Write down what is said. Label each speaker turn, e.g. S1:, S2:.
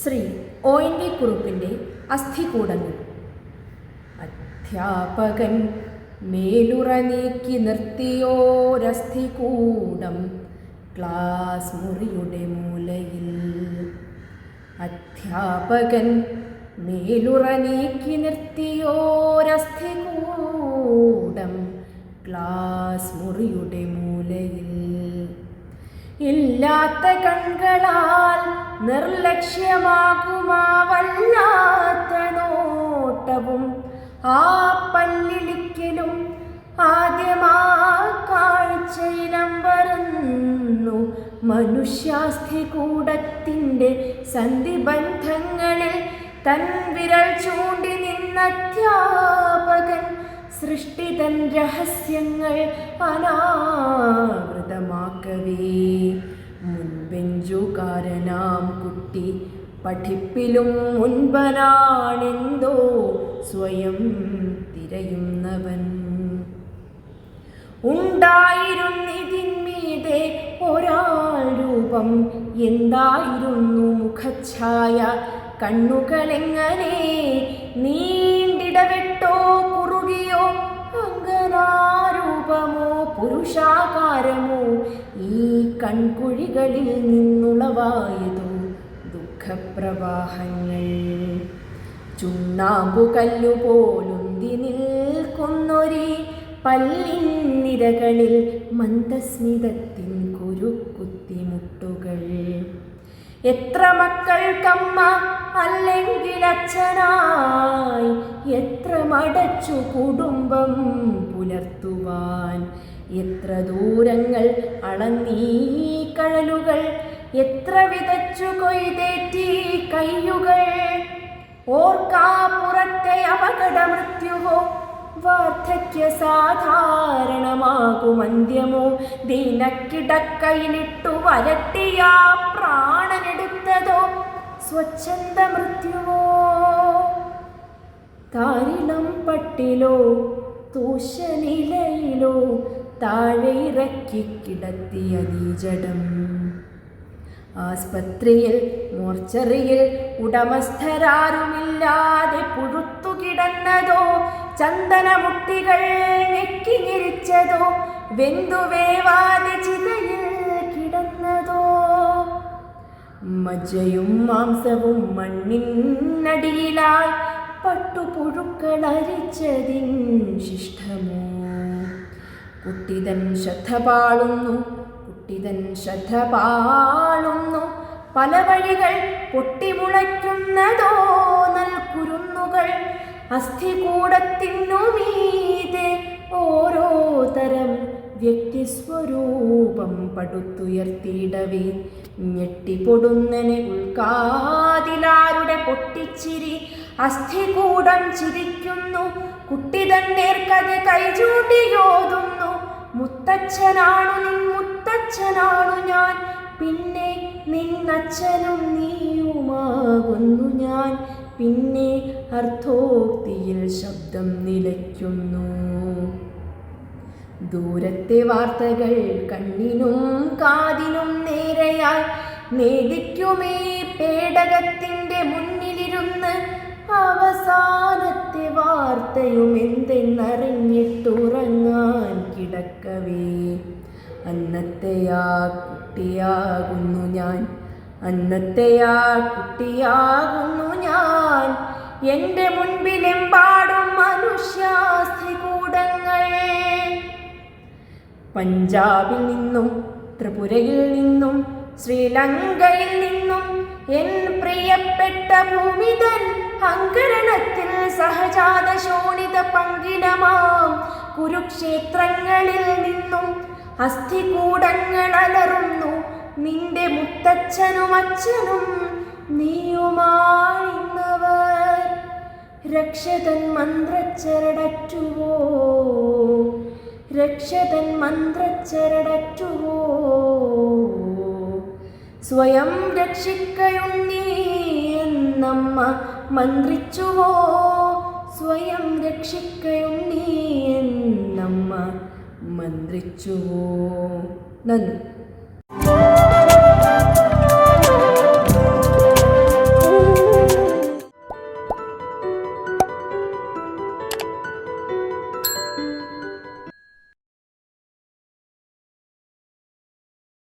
S1: Shri O N V കുറുപ്പിന്റെ അസ്ഥികൂടങ്ങൾ. അധ്യാപകൻ മേലുറ നീക്കി നിർത്തിയോരസ്ഥികൂടം ക്ലാസ് മുറിയുടെ മൂലയിൽ. അധ്യാപകൻ മേലുറ നീക്കി നിർത്തിയോരസ്ഥികൂടം ക്ലാസ് മുറിയുടെ മൂലയിൽ. ഇല്ലാത്ത കൺകളാൽ നിർലക്ഷ്യമാകുമാ വല്ലാത്ത നോട്ടവും ആ പല്ലിളിക്കലും ആദ്യമാ കാഴ്ചയിനം വരുന്നു മനുഷ്യാസ്ഥി കൂടത്തിന്റെ സന്ധിബന്ധങ്ങളിൽ തൻ വിരൽ ചൂണ്ടി നിന്നധ്യാപകൻ സൃഷ്ടിതൻ രഹസ്യങ്ങൾ അനാവൃതമാക്കവേ. മുൻബെഞ്ചുകാരനാം കുട്ടി പഠിപ്പിലും മുൻപനാണെന്തോ സ്വയം തിരയുന്നവൻ. ഉണ്ടായിരുന്നിതിന്മീതെ ഒരാൾ രൂപം എന്തായിരുന്നു മുഖഛായ കണ്ണുകളെങ്ങനെ കൺകുഴികളിൽ നിന്നുളവായതോ ദുഃഖപ്രവാഹങ്ങൾ. ചുണ്ണാമ്പുകല്ലുപോലുന്തി നിൽക്കുന്നൊരേ പല്ലിൻ നിരകളിൽ മന്ദസ്മിതത്തിൻ കുരുക്കുത്തിമുട്ടുകൾ. എത്ര മക്കൾക്കമ്മ അല്ലെങ്കിൽ അച്ഛനായി എത്ര മടച്ചു കുടുംബം പുലർത്തുവാൻ എത്ര ദൂരങ്ങൾ അളന്നീ കഴലുകൾ എത്ര വിതച്ചു കൊയ്തേറ്റി കയ്യുകൾ. ഓർക്കാ പുറത്തെ അപകട മൃത്യുവോ വാർദ്ധക്യ സാധാരണമാകും അന്ത്യമോ ദീനക്കിടക്കയിലിട്ടു വരട്ടിയ പ്രാണനെടുത്തതോ സ്വച്ഛന്ത മൃത്യുവോ. താരിളം പട്ടിലോ തൂശനിലയിലോ താഴെ ഇറക്കി കിടത്തിയ നീജടം ആസ്പത്രിയിൽ മോർച്ചറിയിൽ ഉടമസ്ഥരാരുമില്ലാതെ പുഴുത്തുകിടന്നതോ ചന്ദനമുട്ടികൾ ഞെക്കിഞ്ഞിരിച്ചതോ വെന്തുവേവാതെ ചിതയിൽ കിടന്നതോ. മജ്ജയും മാംസവും മണ്ണിനടിയിലായി പട്ടുപുഴുക്കളരിച്ചതിൻ ശിഷ്ടമോ? കുട്ടിതൻ ശ്രദ്ധ പാളുന്നു കുട്ടിതൻ ശ്രദ്ധ പാളുന്നു പല വഴികൾ പൊട്ടിമുളയ്ക്കുന്നതോ നൽകുരുന്നുകൾ അസ്ഥികൂടത്തിനു മീതെ ഓരോ തരം വ്യക്തിസ്വരൂപം പടുത്തുയർത്തിയിടവേ ഞെട്ടിപ്പൊടുന്നനെ ഉൾക്കാതിലാരുടെ പൊട്ടിച്ചിരി അസ്ഥികൂടം ചിരിക്കുന്നു. കുട്ടി തന്നേർക്കത് കൈചൂണ്ടിയോതുന്നു. മുത്തച്ഛനാണു നിൻ മുത്തച്ഛനാണു ഞാൻ. പിന്നെ നിന്നച്ഛനും നീയുമാകുന്നു ഞാൻ. പിന്നെ അർത്ഥോക്തിയിൽ ശബ്ദം നിലയ്ക്കുന്നു. ദൂരത്തെ വാർത്തകൾ കണ്ണിനും കാതിനും നേരെയായി. നേദിക്കുമേ പേടകത്തിന്റെ മുന്നിലിരുന്ന് അവസാനത്തെ വാർത്തയും എന്തെന്നറിഞ്ഞിട്ടുറങ്ങാൻ കിടക്കവേ. അന്നത്തെയാ കുട്ടിയാകുന്നു ഞാൻ. അന്നത്തെയാ കുട്ടിയാകുന്നു ഞാൻ. എന്റെ മുൻപിലെമ്പാടും മനുഷ്യാസ്ഥികൂടങ്ങൾ. പഞ്ചാബിൽ നിന്നും ത്രിപുരയിൽ നിന്നും ശ്രീലങ്കയിൽ നിന്നും എൻ പ്രിയപ്പെട്ട ഭൂമിതൻ അങ്കരണത്തിൽ സഹജാത ശോണിത പങ്കിടമാം. കുരുക്ഷേത്രങ്ങളിൽ നിന്നും അസ്ഥികൂടങ്ങൾ അലറുന്നു നിന്റെ മുത്തച്ഛനും അച്ഛനും നീയുമായിന്നവർ. രക്ഷതൻ മന്ത്രച്ചരടറ്റുവോ? രക്ഷതൻ മന്ത്രച്ചരടറ്റുവോ? സ്വയം രക്ഷിക്കയുണ്ണി എന്നമ്മ മന്ത്രിച്ചുവോ? സ്വയം രക്ഷിക്കയുണ്ണി എന്നമ്മ മന്ത്രിച്ചുവോ? നന്ദി.